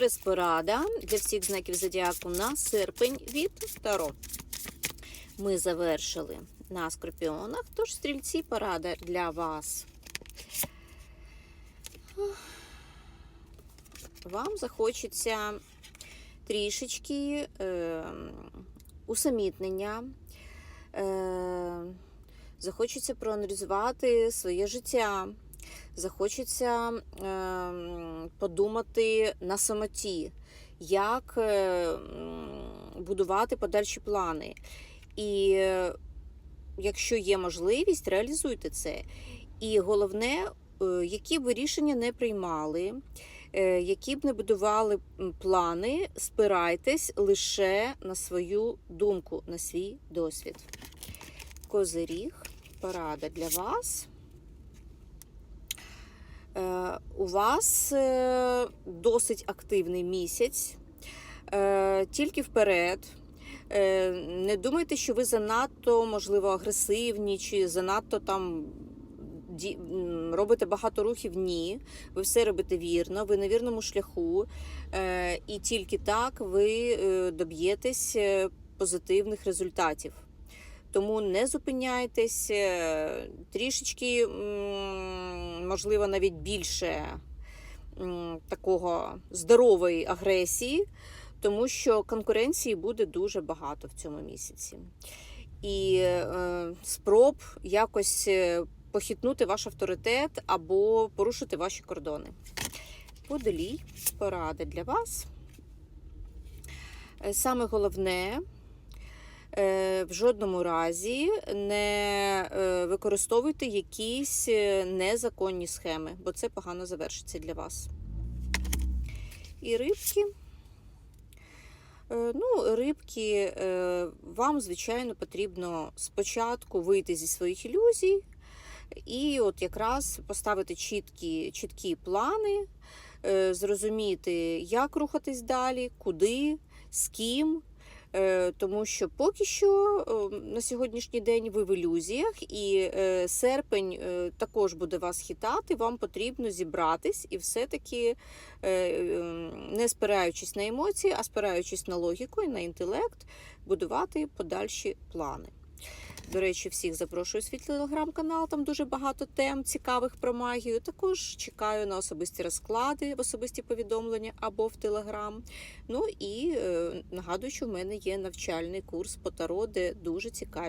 експрес-порада для всіх знаків зодіаку на серпень від Таро. Ми завершили на скорпіонах, тож стрільці порада для вас. Вам захочеться трішечки е, усамітнення, е, захочеться проаналізувати своє життя, захочеться е, подумати на самоті, як е, будувати подальші плани. І е, якщо є можливість, реалізуйте це. І головне, е, які б ви рішення не приймали, які б не будували плани, спирайтесь лише на свою думку, на свій досвід. Козиріг, порада для вас. Е, У вас е, досить активний місяць, Е, тільки вперед. Не думайте, що ви занадто, можливо, агресивні чи занадто там робите багато рухів. Ні. Ви все робите вірно, ви на вірному шляху, і тільки так ви доб'єтесь позитивних результатів. Тому не зупиняйтесь, трішечки, можливо, навіть більше такого здорової агресії, тому що конкуренції буде дуже багато в цьому місяці. І е, спроб якось е, похитнути ваш авторитет або порушити ваші кордони. Водолій, порада для вас. Е, Саме головне в жодному разі не е, використовуйте якісь е, незаконні схеми, бо це погано завершиться для вас. І рибки. Е, Ну, рибки, е, вам, звичайно, потрібно спочатку вийти зі своїх ілюзій і от якраз поставити чіткі, чіткі плани, е, зрозуміти, як рухатись далі, куди, з ким. Е, Тому що поки що е, на сьогоднішній день ви в ілюзіях, і е, серпень е, також буде вас хитати. Вам потрібно зібратись і все-таки, е, е, не спираючись на емоції, а спираючись на логіку і на інтелект, будувати подальші плани. До речі, всіх запрошую свій телеграм-канал. Там дуже багато тем цікавих про магію. Також чекаю на особисті розклади, в особисті повідомлення або в телеграм. Ну і е, нагадую, що в мене є навчальний курс по таро, де дуже цікаві.